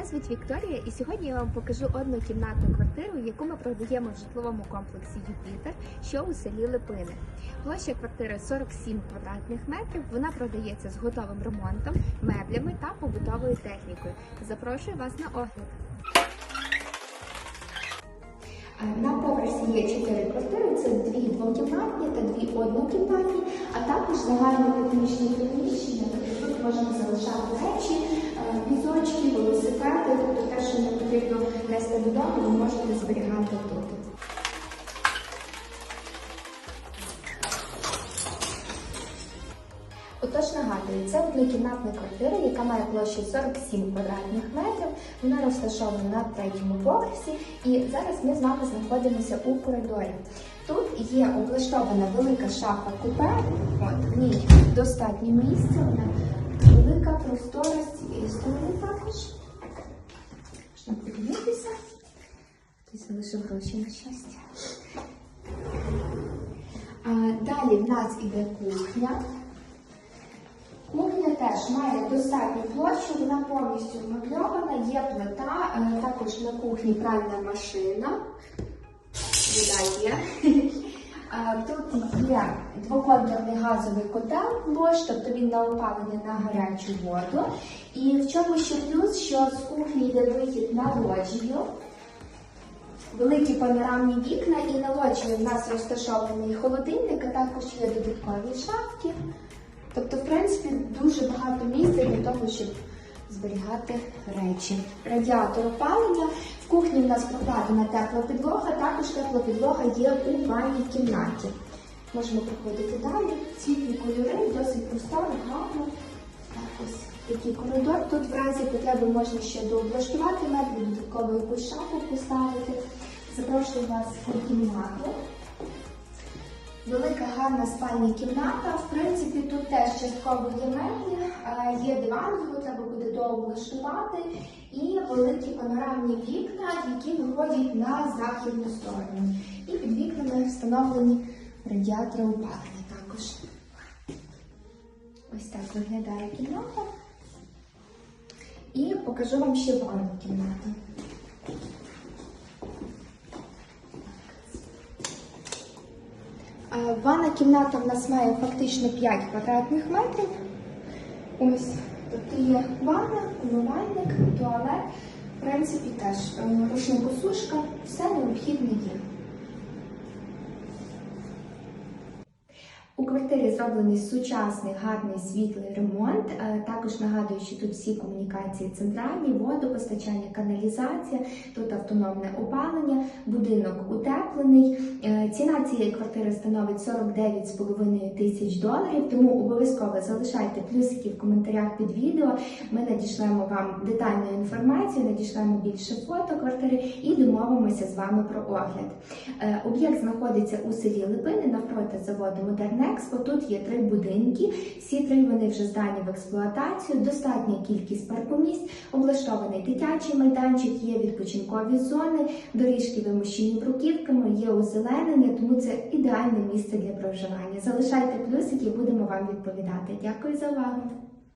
Мене звуть Вікторія, і сьогодні я вам покажу одну кімнатну квартиру, яку ми продаємо в житловому комплексі Юпітер, що у селі Липини. Площа квартири 47 квадратних метрів. Вона продається з готовим ремонтом, меблями та побутовою технікою. Запрошую вас на огляд. На поверсі є чотири квартири, це дві двокімнатні та дві однокімнатні, а також загальне технічне приміщення, тобто тут можна залишати речі, е, візочки, велосипеди, Отож нагадую, це однокімнатна квартира, яка має площу 47 квадратних метрів. Вона розташована на третьому поверсі, і зараз ми з вами знаходимося у коридорі. Тут є облаштована велика шафа купе. От в ній достатньо місця. Вона велика простора з цієї сторони також. Можна подивитися. Хтось залишив гроші на щастя. А, далі в нас іде кухня. Теж має достатню площу, вона повністю вмебльована, є плита, е, також на кухні пральна машина. Е, Тут є двоконтурний газовий котел Bosch, тобто він на опалення на гарячу воду. І в чому ще плюс, що з кухні йде вихід на лоджію. Великі панорамні вікна і на лоджії в нас розташований холодильник, а також є додаткові шафки. Тобто, в принципі, дуже багато місця для того, щоб зберігати речі. Радіатор опалення. В кухні в нас прокладена тепла підлога, також тепла підлога є у ванній кімнаті. Можемо проходити далі. Світлі кольори, досить просторо, гарно. Так, ось такий коридор. Тут в разі потреби можна ще дооблаштувати меблі, додатково якусь шафу поставити. Запрошую вас у кімнату. Велика гарна спальня кімната. В принципі, тут теж частково є меблі, е, є диван, його треба буде дооблаштувати, і великі панорамні вікна, які виходять на західну сторону. І під вікнами встановлені радіатори опалення також. Ось так виглядає кімната. І покажу вам ще ванну кімнату. Ванна кімната в нас має фактично 5 квадратних метрів. Ось, тут є ванна, умивальник, туалет. В принципі, теж е, рушникосушка, все необхідне є. У квартирі зроблений сучасний, гарний світлий ремонт. Е, Також нагадую, що тут всі комунікації центральні, водопостачання, каналізація, тут автономне опалення, будинок утеплений. Е, Ціна цієї квартири становить 49,5 тисяч доларів, тому обов'язково залишайте плюсики в коментарях під відео. Ми надішлемо вам детальну інформацію, надішлемо більше фото квартири і домовимося з вами про огляд. Е, Об'єкт знаходиться у селі Липини навпроти заводу Модернекспо. Тут є три будинки. Всі три вони вже здані в експлуатацію. Достатня кількість паркомісць, облаштований дитячий майданчик, є відпочинкові зони, доріжки вимощені бруківками, є озеленення, тому це ідеальне місце для проживання. Залишайте плюсики, будемо вам відповідати. Дякую за увагу.